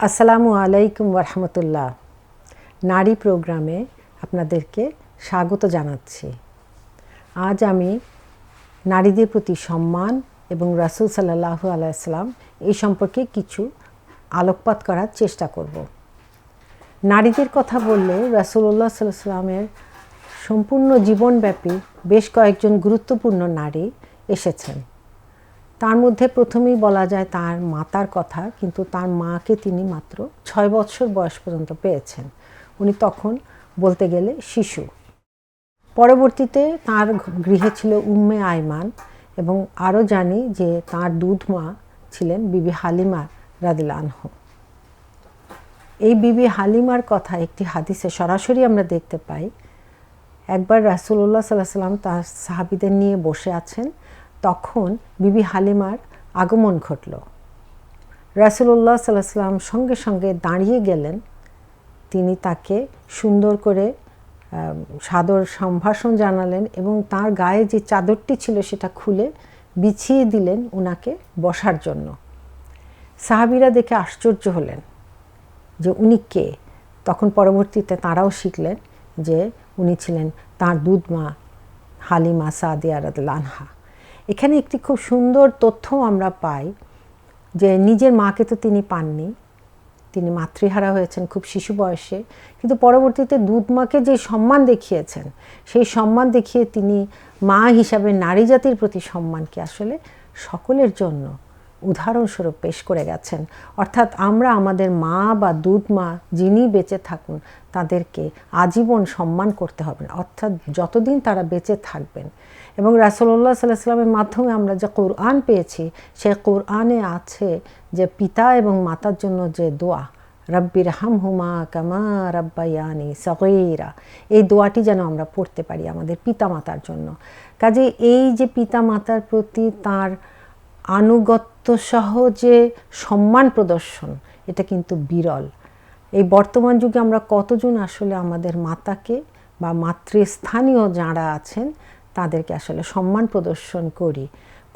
আসসালামু আলাইকুম রহমতুল্লাহ নারী প্রোগ্রামে আপনাদেরকে স্বাগত জানাচ্ছি। আজ আমি নারীদের প্রতি সম্মান এবং রাসুল সাল্লাহ আলাইসাল্লাম এই সম্পর্কে কিছু আলোকপাত করার চেষ্টা করব। নারীদের কথা বললে রাসুল্লাহ সাল্লাহ সাল্লামের সম্পূর্ণ জীবনব্যাপী বেশ কয়েকজন গুরুত্বপূর্ণ নারী এসেছেন। তার মধ্যে প্রথমেই বলা যায় তার মাতার কথা, কিন্তু তার মাকে তিনি মাত্র ছয় বছর বয়স পর্যন্ত পেয়েছেন। উনি তখন বলতে গেলে শিশু। পরবর্তীতে তার গৃহে ছিল উম্মে আইমান এবং আরও জানি যে তার দুধ মা ছিলেন বিবি হালিমা রাদিলানহ এই বিবি হালিমার কথা একটি হাদিসে সরাসরি আমরা দেখতে পাই। একবার রাসুল্লাহ সাল্লাহ সাল্লাম তার সাহাবিদের নিয়ে বসে আছেন। তখন বিবি হালিমার আগমন ঘটল। রাসুল্লাহ সাল্লাহ সাল্লাম সঙ্গে সঙ্গে দাঁড়িয়ে গেলেন। তিনি তাকে সুন্দর করে সাদর সম্ভাষণ জানালেন এবং তার গায়ে যে চাদরটি ছিল সেটা খুলে বিছিয়ে দিলেন ওনাকে বসার জন্য। সাহাবিরা দেখে আশ্চর্য হলেন যে উনি কে? তখন পরবর্তীতে তারাও শিখলেন যে উনি ছিলেন তাঁর দুধমা হালিমা সাদিয়া রাদলানহা এখানে একটি খুব সুন্দর তথ্য আমরা পাই যে নিজের মাকে তো তিনি পাননি, তিনি মাতৃহারা হয়েছেন খুব শিশু বয়সে, কিন্তু পরবর্তীতে দুধ মাকে যে সম্মান দেখিয়েছেন, সেই সম্মান দেখিয়ে তিনি মা হিসাবে নারী জাতির প্রতি সম্মানকে আসলে সকলের জন্য উদাহরণস্বরূপ পেশ করে গেছেন। অর্থাৎ আমরা আমাদের মা বা দুধ মা যিনি বেঁচে থাকুন, তাদেরকে আজীবন সম্মান করতে হবে অর্থাৎ যতদিন তারা বেঁচে থাকবেন এবং রাসলল্লাহ সাল্লাহ সাল্লামের মাধ্যমে আমরা যে কোরআন পেয়েছি সে কোরআনে আছে যে পিতা এবং মাতার জন্য যে দোয়া রব্বির হাম হুমা কামা রব্বায়ানি সগৈরা এই দোয়াটি যেন আমরা পড়তে পারি আমাদের পিতা মাতার জন্য। কাজে এই যে পিতা মাতার প্রতি তার আনুগত্য সহ যে সম্মান প্রদর্শন, এটা কিন্তু বিরল। এই বর্তমান যুগে আমরা কতজন আসলে আমাদের মাতাকে বা মাতৃস্থানীয় যাঁরা আছেন তাদেরকে আসলে সম্মান প্রদর্শন করি।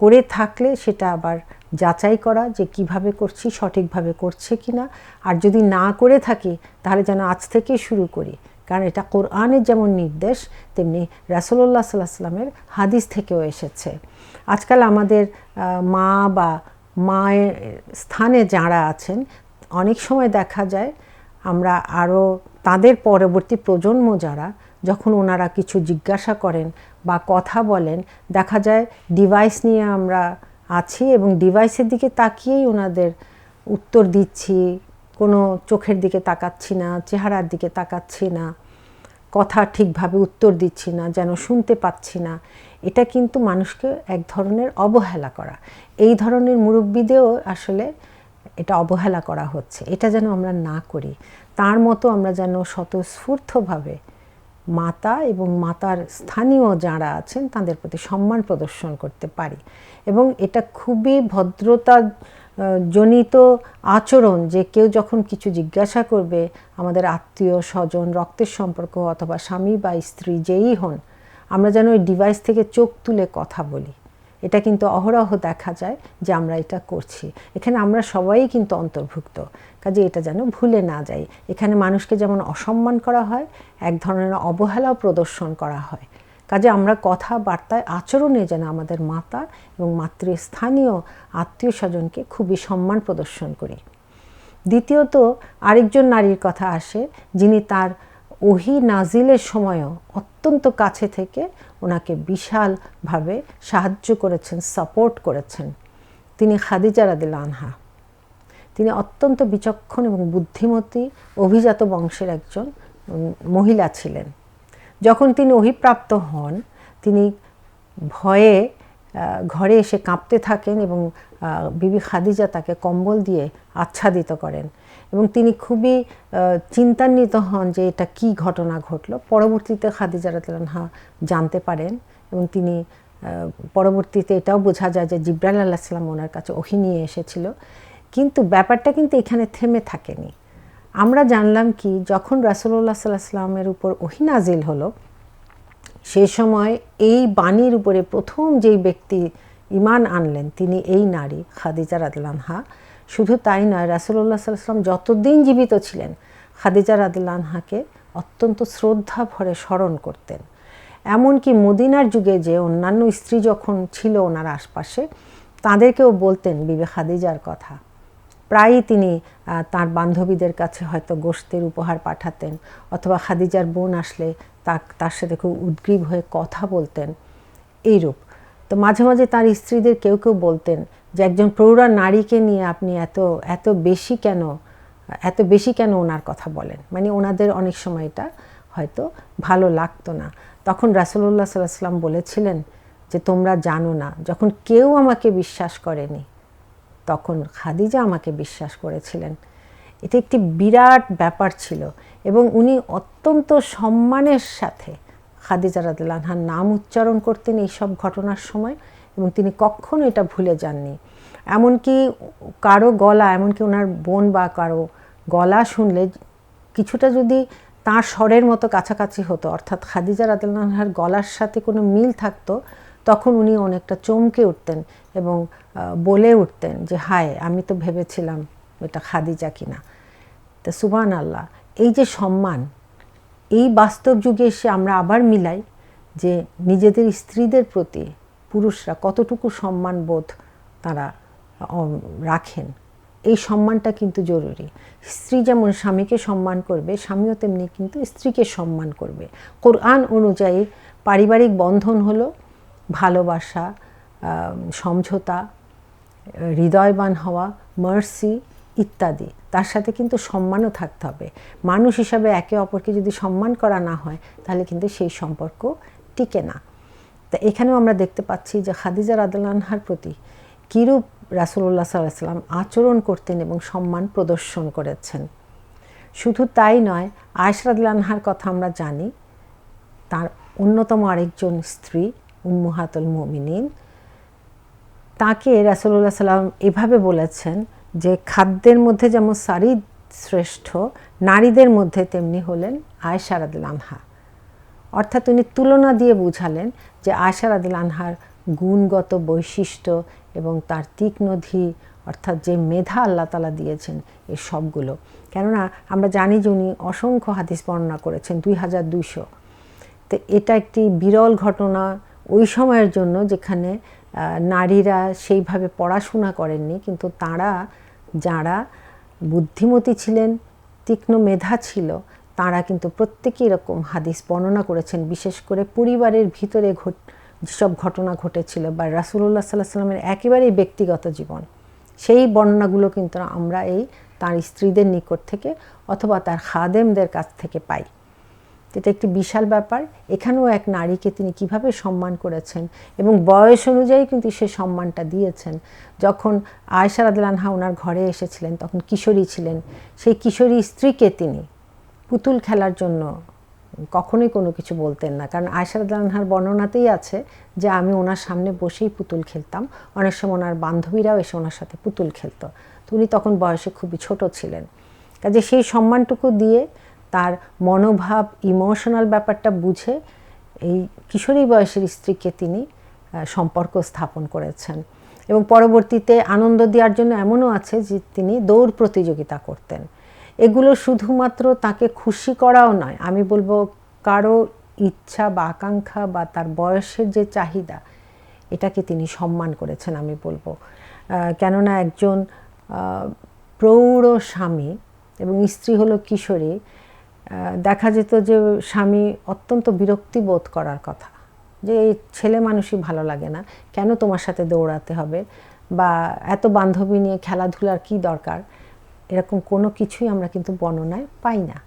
করে থাকলে সেটা আবার যাচাই করা যে কীভাবে করছি, সঠিকভাবে করছে কি না আর যদি না করে থাকি, তাহলে যেন আজ থেকেই শুরু করি। কারণ এটা কোরআনের যেমন নির্দেশ, তেমনি রাসুল্লাহ সাল্লাহ সাল্লামের হাদিস থেকেও এসেছে। আজকাল আমাদের মা বা মায়ের স্থানে যারা আছেন, অনেক সময় দেখা যায়, আমরা আরও তাদের পরবর্তী প্রজন্ম যারা, যখন ওনারা কিছু জিজ্ঞাসা করেন বা কথা বলেন, দেখা যায় ডিভাইস নিয়ে আমরা আছি এবং ডিভাইসের দিকে তাকিয়েই ওনাদের উত্তর দিচ্ছি, কোনো চোখের দিকে তাকাচ্ছি না, চেহারার দিকে তাকাচ্ছি না, কথা ঠিকভাবে উত্তর দিচ্ছি না, যেন শুনতে পাচ্ছি না। এটা কিন্তু মানুষকে এক ধরনের অবহেলা করা। এই ধরনের মুরব্বীদেও আসলে এটা অবহেলা করা হচ্ছে। এটা যেন আমরা না করি। তার মতো আমরা যেন স্বতঃস্ফূর্তভাবে মাতা এবং মাতার স্থানীয় যাঁরা আছেন, তাদের প্রতি সম্মান প্রদর্শন করতে পারি। এবং এটা খুবই ভদ্রতা জনিত আচরণ যে কেউ যখন কিছু জিজ্ঞাসা করবে, আমাদের আত্মীয় স্বজন, রক্তের সম্পর্ক অথবা স্বামী বা স্ত্রী যেই হন, আমরা যেন ওই ডিভাইস থেকে চোখ তুলে কথা বলি। এটা কিন্তু অহরহ দেখা যায় যে আমরা এটা করছি। এখানে আমরা সবাই কিন্তু অন্তর্ভুক্ত। কাজে এটা যেন ভুলে না যাই। এখানে মানুষকে যেমন অসম্মান করা হয়, এক ধরনের অবহেলাও প্রদর্শন করা হয়। কাজে আমরা কথাবার্তায় আচরণে যেন আমাদের মাতা এবং মাতৃস্থানীয় আত্মীয় স্বজনকে খুবই সম্মান প্রদর্শন করি। দ্বিতীয়ত, আরেকজন নারীর কথা আসে, যিনি তার ওহি নাজিলের সময়ও অত্যন্ত কাছে থেকে ওনাকে বিশালভাবে সাহায্য করেছেন সাপোর্ট করেছেন। তিনি খাদিজা রাদিল আনহা। তিনি অত্যন্ত বিচক্ষণ এবং বুদ্ধিমতী, অভিজাত বংশের একজন মহিলা ছিলেন। যখন তিনি অভিপ্রাপ্ত হন, তিনি ভয়ে ঘরে এসে কাঁপতে থাকেন এবং বিবি খাদিজা তাকে কম্বল দিয়ে আচ্ছাদিত করেন। এবং তিনি খুবই চিন্তান্বিত হন যে এটা কি ঘটনা ঘটল। পরবর্তীতে খাদিজা রাতলানহা জানতে পারেন এবং তিনি পরবর্তীতে এটাও বোঝা যায় যে জিব্রাল আল্লাহ সাল্লাম ওনার কাছে ওহি নিয়ে এসেছিল। কিন্তু ব্যাপারটা কিন্তু এখানে থেমে থাকেনি। আমরা জানলাম কি, যখন রাসুল্লাহ সাল্লাহ সাল্লামের উপর ওহি নাজিল হলো, সে সময় এই বাণীর উপরে প্রথম যেই ব্যক্তি ইমান আনলেন, তিনি এই নারী, খাদিজা রাদলানহা শুধু তাই নয় রাসুল্লাহ সাল্লাম যতদিন জীবিত ছিলেন, খাদিজা রাদিল্লাহাকে অত্যন্ত শ্রদ্ধা ভরে স্মরণ করতেন। এমনকি মদিনার যুগে যে অন্যান্য স্ত্রী যখন ছিল ওনার আশপাশে, তাদেরকেও বলতেন বিবে খাদিজার কথা। প্রায়ই তিনি তার বান্ধবীদের কাছে হয়তো গোষ্ঠের উপহার পাঠাতেন অথবা খাদিজার বোন আসলে তার সাথে খুব উদ্গ্রীব হয়ে কথা বলতেন। এইরূপ তো মাঝে মাঝে তার স্ত্রীদের কেউ কেউ বলতেন যে একজন প্রৌঢ়া নারীকে নিয়ে আপনি এত এত বেশি কেন, এত বেশি কেন ওনার কথা বলেন? মানে ওনাদের অনেক সময় এটা হয়তো ভালো লাগতো না। তখন রাসুল্লাহ সাল্লাম বলেছিলেন যে, তোমরা জানো না, যখন কেউ আমাকে বিশ্বাস করেনি, তখন খাদিজা আমাকে বিশ্বাস করেছিলেন। এটা একটি বিরাট ব্যাপার ছিল এবং উনি অত্যন্ত সম্মানের সাথে খাদিজা রাদুল্লাহার নাম উচ্চারণ করতেন এই সব ঘটনার সময় এবং তিনি কখনো এটা ভুলে যাননি। এমনকি কারও গলা, এমনকি ওনার বোন বা কারও গলা শুনলে কিছুটা যদি তার স্বরের মতো কাছাকাছি হতো, অর্থাৎ খাদিজা রাদুল্লাহার গলার সাথে কোনো মিল থাকতো, তখন উনি অনেকটা চমকে উঠতেন এবং বলে উঠতেন যে, হায়, আমি তো ভেবেছিলাম এটা খাদিজা কিনা। তা সুবান আল্লাহ এই যে সম্মান এই বাস্তব যুগে এসে আমরা আবার মিলাই যে নিজেদের স্ত্রীদের প্রতি পুরুষরা কতটুকু সম্মান বোধ তারা রাখেন, এই সম্মানটা কিন্তু জরুরি। স্ত্রী যেমন স্বামীকে সম্মান করবে, স্বামীও তেমনি কিন্তু স্ত্রীকে সম্মান করবে। কোরআন অনুযায়ী পারিবারিক বন্ধন হলো ভালোবাসা সমঝোতা, হৃদয়বান হওয়া মার্সি ইত্যাদি। তার সাথে কিন্তু সম্মানও থাকতে হবে। মানুষ হিসাবে একে অপরকে যদি সম্মান করা না হয়, তাহলে কিন্তু সেই সম্পর্ক টিকে না। তা এখানেও আমরা দেখতে পাচ্ছি যে খাদিজা রাদুল্লাহার প্রতি কীরূপ রাসুল্লাহ সাল্লাম আচরণ করতেন এবং সম্মান প্রদর্শন করেছেন। শুধু তাই নয় আয়স রাদুল্লাহার কথা আমরা জানি, তার অন্যতম আরেকজন স্ত্রী, উম্মুহাতুল মমিনিন, তাকে রাসুল্লাহ সাল্লাম এভাবে বলেছেন যে খাদ্যের মধ্যে যেমন সারি শ্রেষ্ঠ, নারীদের মধ্যে তেমনি হলেন আয়সার আদিল আনহা। অর্থাৎ উনি তুলনা দিয়ে বুঝালেন যে আয়সার আদিল আনহার গুণগত বৈশিষ্ট্য এবং তার তীক্ষ্ণধি অর্থাৎ যে মেধা আল্লাহ তালা দিয়েছেন এই সবগুলো। কেননা আমরা জানি যে উনি অসংখ্য হাদিস বর্ণনা করেছেন, দুই হাজার দুইশো। তো এটা একটি বিরল ঘটনা ওই সময়ের জন্য যেখানে নারীরা সেইভাবে পড়াশোনা করেননি, কিন্তু তারা, যারা বুদ্ধিমতী ছিলেন, তীক্ষ্ণ মেধা ছিল, তারা কিন্তু প্রত্যেকেই এরকম হাদিস বর্ণনা করেছেন, বিশেষ করে পরিবারের ভিতরে ঘট, যেসব ঘটনা ঘটেছিল বা রাসুল্লাহ সাল্লাহ সাল্লামের একেবারেই ব্যক্তিগত জীবন, সেই বর্ণনাগুলো কিন্তু আমরা এই তার স্ত্রীদের নিকট থেকে অথবা তার খাদেমদের কাছ থেকে পাই। এটা একটি বিশাল ব্যাপার। এখানেও এক নারীকে তিনি কীভাবে সম্মান করেছেন এবং বয়স অনুযায়ী কিন্তু সে সম্মানটা দিয়েছেন। যখন আয়সার আদলানহা ওনার ঘরে এসেছিলেন, তখন কিশোরী ছিলেন। সেই কিশোরী স্ত্রীকে তিনি পুতুল খেলার জন্য কখনোই কোনো কিছু বলতেন না। কারণ আয়সার আদলানহার বর্ণনাতেই আছে যে, আমি ওনার সামনে বসেই পুতুল খেলতাম। অনেক সময় ওনার বান্ধবীরাও এসে ওনার সাথে পুতুল খেলতো। তো উনি তখন বয়সে খুবই ছোট ছিলেন। কাজে সেই সম্মানটুকু দিয়ে তার মনোভাব ইমোশনাল ব্যাপারটা বুঝে এই কিশোরী বয়সের স্ত্রীকে তিনি সম্পর্ক স্থাপন করেছেন। এবং পরবর্তীতে আনন্দ দেওয়ার জন্য এমনও আছে যে তিনি দৌড় প্রতিযোগিতা করতেন। এগুলো শুধুমাত্র তাকে খুশি করাও নয়, আমি বলব কারও ইচ্ছা বা আকাঙ্ক্ষা বা তার বয়সের যে চাহিদা, এটাকে তিনি সম্মান করেছেন, আমি বলব। কেননা একজন প্রৌঢ় স্বামী এবং স্ত্রী হলো কিশোরী দেখা যেত যে স্বামী অত্যন্ত বিরক্তি বোধ করার কথা, যে এই ছেলে মানুষই ভালো লাগে না, কেন তোমার সাথে দৌড়াতে হবে? বা এত বান্ধবী নিয়ে খেলাধুলার কি দরকার? এরকম কোনো কিছুই আমরা কিন্তু বর্ণনায় পাই না।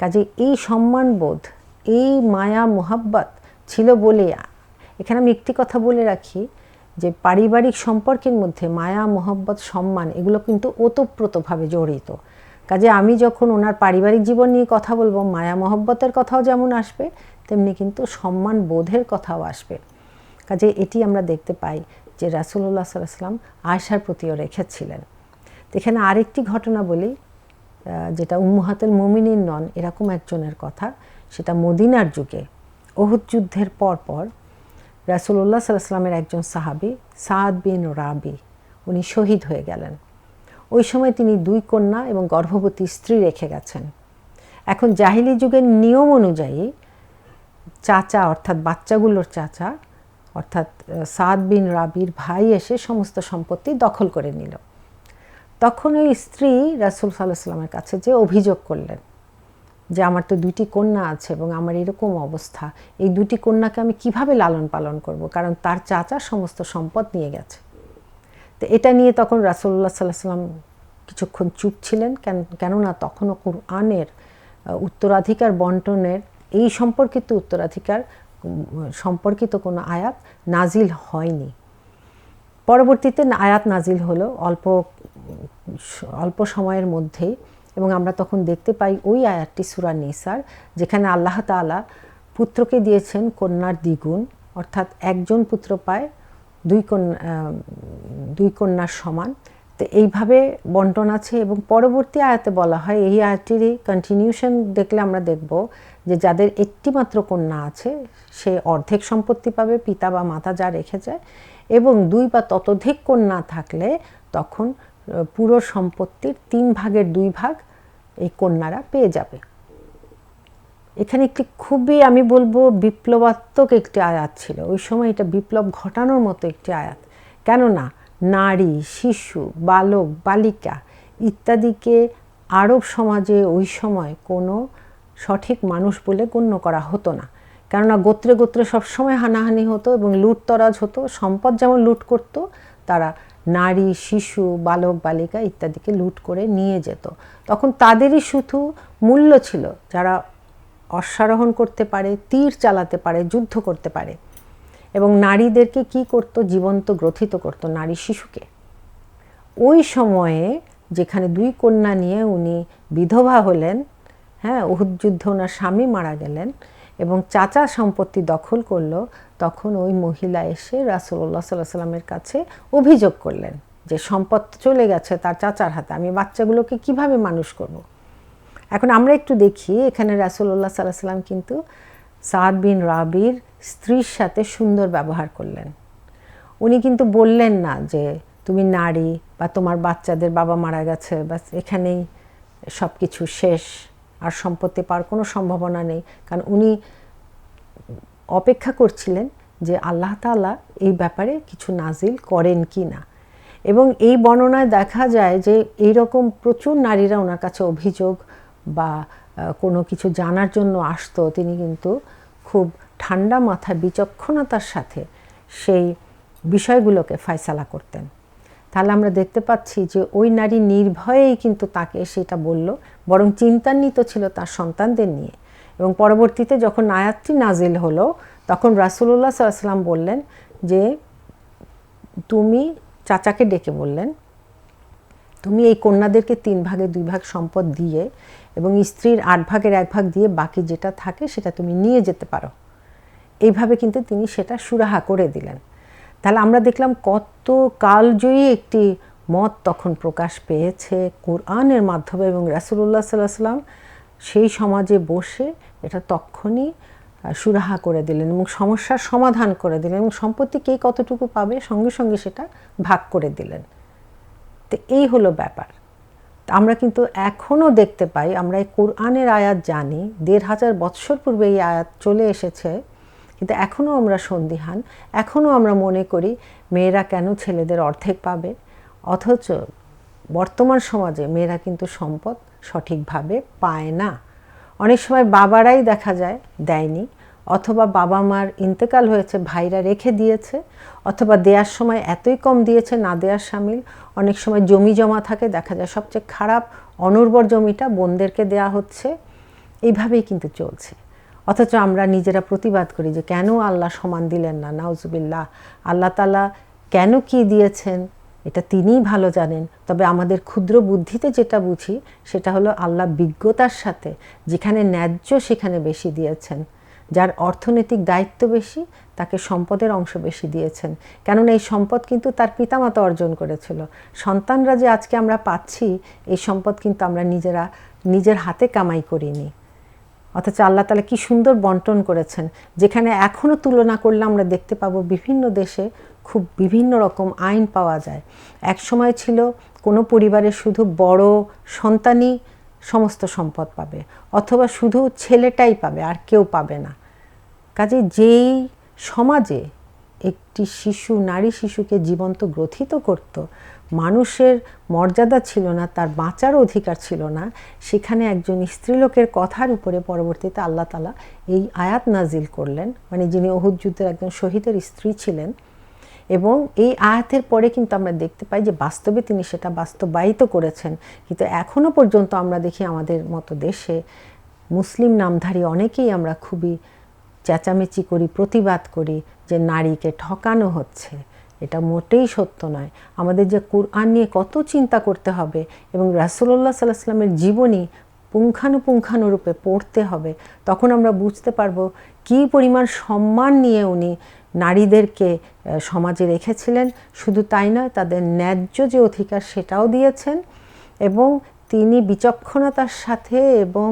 কাজে এই সম্মানবোধ এই মায়া মোহাব্বত ছিল বলে, এখানে আমি একটি কথা বলে রাখি, যে পারিবারিক সম্পর্কের মধ্যে মায়া, মোহাব্বত, সম্মান, এগুলো কিন্তু ওতপ্রোতভাবে জড়িত। কাজে আমি যখন ওনার পারিবারিক জীবন নিয়ে কথা বলব, মায়া মহব্বতের কথাও যেমন আসবে, তেমনি কিন্তু সম্মান বোধের কথাও আসবে। কাজে এটি আমরা দেখতে পাই যে রাসুল্লাহ সাল্লাম আয়সার প্রতিও রেখেছিলেন। এখানে আরেকটি ঘটনা বলি যেটা উম্মুহাতুল মমিনিন নন, এরকম একজনের কথা, সেটা মদিনার যুগে অহুদ যুদ্ধের পর পর রাসুল্লাহ সাল্লামের একজন সাহাবি সাদ বিন রাবি, উনি শহীদ হয়ে গেলেন। ওই সময় তিনি দুই কন্যা এবং গর্ভবতী স্ত্রী রেখে গেছেন। এখন জাহিলি যুগের নিয়ম অনুযায়ী চাচা অর্থাৎ বাচ্চাগুলোর চাচা অর্থাৎ সাদ বিন রাবির ভাই এসে সমস্ত সম্পত্তি দখল করে নিল। তখন ওই স্ত্রী রাসুল সাল্লাহ সাল্লামের কাছে যে অভিযোগ করলেন যে আমার তো দুটি কন্যা আছে এবং আমার এরকম অবস্থা, এই দুটি কন্যাকে আমি কীভাবে লালন পালন করব? কারণ তার চাচা সমস্ত সম্পদ নিয়ে গেছে। তো এটা নিয়ে তখন রাসুল্লাহ সাল্লাহ সাল্লাম কিছুক্ষণ চুপ ছিলেন। কেন, কেননা তখনও কোরআনের উত্তরাধিকার বন্টনের, এই সম্পর্কিত উত্তরাধিকার সম্পর্কিত কোনো আয়াত নাজিল হয়নি। পরবর্তীতে আয়াত নাজিল হলো অল্প অল্প সময়ের মধ্যেই এবং আমরা তখন দেখতে পাই ওই আয়াতটি সুরা নিসার যেখানে আল্লাহ তালা পুত্রকে দিয়েছেন কন্যার দ্বিগুণ, অর্থাৎ একজন পুত্র পায় দুই কন্যা দুই কন্যার সমান। তো এইভাবে বন্টন আছে এবং পরবর্তী আয়াতে বলা হয়, এই আয়াতটিরই কন্টিনিউশন দেখলে আমরা দেখব যে যাদের একটিমাত্র কন্যা আছে, সে অর্ধেক সম্পত্তি পাবে, পিতা বা মাতা যা রেখে যায়, এবং দুই বা ততোধিক কন্যা থাকলে তখন পুরো সম্পত্তির তিন ভাগের দুই ভাগ এই কন্যারা পেয়ে যাবে। এখানে একটি খুবই, আমি বলব, বিপ্লবাত্মক একটি আয়াত ছিল। ওই সময় এটা বিপ্লব ঘটানোর মতো একটি আয়াত। কেননা নারী, শিশু, বালক, বালিকা ইত্যাদিকে আরব সমাজে ওই সময় কোনো সঠিক মানুষ বলে গণ্য করা হতো না। কেননা গোত্রে গোত্রে সবসময় হানাহানি হতো এবং লুটতরাজ হতো। সম্পদ যেমন লুট করত, তারা নারী, শিশু, বালক, বালিকা ইত্যাদিকে লুট করে নিয়ে যেত। তখন তাদেরই শুধু মূল্য ছিল যারা অশ্বারোহণ করতে পারে, তীর চালাতে পারে, যুদ্ধ করতে পারে। এবং নারীদেরকে কি করত? জীবন্ত, গ্রথিত করত নারী শিশুকে। ওই সময়ে যেখানে দুই কন্যা নিয়ে উনি বিধবা হলেন হ্যাঁ উহুদ যুদ্ধ ওনার স্বামী মারা গেলেন এবং চাচা সম্পত্তি দখল করল, তখন ওই মহিলা এসে রাসুল্লাহ সাল্লাহ সাল্লামের কাছে অভিযোগ করলেন যে সম্পদ চলে গেছে তার চাচার হাতে, আমি বাচ্চাগুলোকে কীভাবে মানুষ করব। এখন আমরা একটু দেখি, এখানে রাসুল্লাহ সাল্লাহ সাল্লাম কিন্তু সাদ বিন রাবির স্ত্রীর সাথে সুন্দর ব্যবহার করলেন। উনি কিন্তু বললেন না যে তুমি নারী বা তোমার বাচ্চাদের বাবা মারা গেছে বা এখানেই সব কিছু শেষ, আর সম্পত্তি পাওয়ার কোনো সম্ভাবনা নেই। কারণ উনি অপেক্ষা করছিলেন যে আল্লাহ তালা এই ব্যাপারে কিছু নাজিল করেন কি না এবং এই বর্ণনায় দেখা যায় যে এইরকম প্রচুর নারীরা ওনার কাছে অভিযোগ বা কোনো কিছু জানার জন্য আসতো, তিনি কিন্তু খুব ঠান্ডা মাথায় বিচক্ষণতার সাথে সেই বিষয়গুলোকে ফয়সালা করতেন। তাহলে আমরা দেখতে পাচ্ছি যে ওই নারী নির্ভয়েই কিন্তু তাকে সেটা বলল, বরং চিন্তান্বিত ছিল তার সন্তানদের নিয়ে। এবং পরবর্তীতে যখন আয়াতটি নাজিল হলো, তখন রাসুল্লাহ সাল্লাম বললেন যে, তুমি চাচাকে ডেকে বললেন তুমি এই কন্যাদেরকে তিন ভাগে, দুই ভাগ সম্পদ দিয়ে এবং স্ত্রীর আট ভাগের এক ভাগ দিয়ে বাকি যেটা থাকে সেটা তুমি নিয়ে যেতে পারো। এইভাবে কিন্তু তিনি সেটা সুরাহা করে দিলেন। তাহলে আমরা দেখলাম কত কালজয়ী একটি মত তখন প্রকাশ পেয়েছে কোরআনের মাধ্যমে এবং রাসুল্লাহ সাল্লাহ সাল্লাম সেই সমাজে বসে এটা তখনই সুরাহা করে দিলেন এবং সমস্যার সমাধান করে দিলেন এবং সম্পত্তি কে কতটুকু পাবে সঙ্গে সঙ্গে সেটা ভাগ করে দিলেন। তো এই হলো ব্যাপার। আমরা কিন্তু এখনও দেখতে পাই, আমরা এই কোরআনের আয়াত জানি, দেড় হাজার বৎসর পূর্বে এই আয়াত চলে এসেছে, কিন্তু এখনও আমরা সন্দিহান এখনও আমরা মনে করি মেয়েরা কেন ছেলেদের অর্ধেক পাবে? অথচ বর্তমান সমাজে মেয়েরা কিন্তু সম্পদ সঠিকভাবে পায় না। অনেক সময় বাবারাই দেখা যায় দেয়নি অথবা বাবা মার ইন্তেকাল হয়েছে, ভাইরা রেখে দিয়েছে, অথবা দেওয়ার সময় এতই কম দিয়েছে, না দেওয়ার সামিল। অনেক সময় জমি জমা থাকে, দেখা যায় সবচেয়ে খারাপ, অনুর্বর জমিটা বোনদেরকে দেয়া হচ্ছে। এইভাবেই কিন্তু চলছে। অথচ আমরা নিজেরা প্রতিবাদ করি যে, কেন আল্লাহ সমান দিলেন না? নাউজুবিল্লাহ। আল্লাহ তালা কেন কি দিয়েছেন? এটা তিনিই ভালো জানেন। তবে আমাদের ক্ষুদ্র বুদ্ধিতে যেটা বুঝি, সেটা হলো আল্লাহ বিজ্ঞতার সাথে যেখানে ন্যায্য, সেখানে বেশি দিয়েছেন। যার অর্থনৈতিক দায়িত্ব বেশি, তাকে সম্পদের অংশ বেশি দিয়েছেন। কেননা এই সম্পদ কিন্তু তার পিতামাতা অর্জন করেছিল। সন্তানরা যে আজকে আমরা পাচ্ছি, এই সম্পদ কিন্তু আমরা নিজেরা, নিজের হাতে কামাই করিনি। অথচ আল্লাহ তালা কি সুন্দর বন্টন করেছেন। যেখানে এখনও তুলনা করলে আমরা দেখতে পাবো বিভিন্ন দেশে খুব বিভিন্ন রকম আইন পাওয়া যায়। এক সময় ছিল কোনো পরিবারে শুধু বড় সন্তানই সমস্ত সম্পদ পাবে, অথবা শুধু ছেলেটাই পাবে, আর কেউ পাবে না। কাজে যেই সমাজে একটি শিশু, নারী শিশুকে জীবন্ত গ্রথিত করত, মানুষের মর্যাদা ছিল না, তার বাঁচার অধিকার ছিল না, সেখানে একজন স্ত্রীলোকের কথার উপরে পরবর্তীতে আল্লাহ তালা এই আয়াত নাজিল করলেন। মানে যিনি অহুদ যুদ্ধের একজন শহীদের স্ত্রী ছিলেন এবং এই আয়াতের পরে কিন্তু আমরা দেখতে পাই যে বাস্তবে তিনি সেটা বাস্তবায়িত করেছেন। কিন্তু এখনও পর্যন্ত আমরা দেখি আমাদের মতো দেশে মুসলিম নামধারী অনেকেই আমরা খুবই চেঁচামেচি করি, প্রতিবাদ করি যে নারীকে ঠকানো হচ্ছে। এটা মোটেই সত্য নয়। আমাদের যে কোরআন নিয়ে কত চিন্তা করতে হবে এবং রাসুল্লাহ সাল্লাহ সাল্লামের জীবনী পুঙ্খানুপুঙ্খানুরূপে পড়তে হবে, তখন আমরা বুঝতে পারব কী পরিমাণ সম্মান নিয়ে উনি নারীদেরকে সমাজে রেখেছিলেন। শুধু তাই নয়, তাদের ন্যায্য যে অধিকার সেটাও দিয়েছেন এবং তিনি বিচক্ষণতার সাথে এবং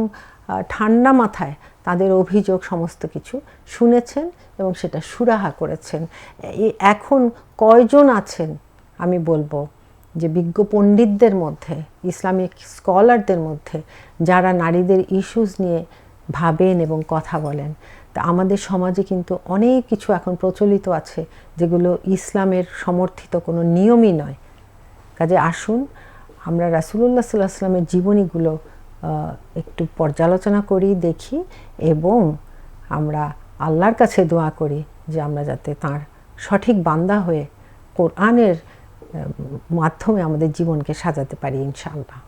ঠান্ডা মাথায় তাদের অভিযোগ সমস্ত কিছু শুনেছেন এবং সেটা সুরাহা করেছেন। এখন কয়জন আছেন আমি বলব যে বিজ্ঞ পণ্ডিতদের মধ্যে, ইসলামিক স্কলারদের মধ্যে যারা নারীদের ইস্যুস নিয়ে ভাবেন এবং কথা বলেন। তা আমাদের সমাজে কিন্তু অনেক কিছু এখন প্রচলিত আছে যেগুলো ইসলামের সমর্থিত কোনো নিয়মই নয়। কাজে আসুন, আমরা রাসুলুল্লাহ সাল্লাহ আসলামের জীবনীগুলো একটু পর্যালোচনা করি, দেখি, এবং আমরা আল্লাহর কাছে দোয়া করি যে আমরা যাতে তার সঠিক বান্দা হয়ে কোরআনের মাধ্যমে আমাদের জীবনকে সাজাতে পারি, ইনশাআল্লাহ।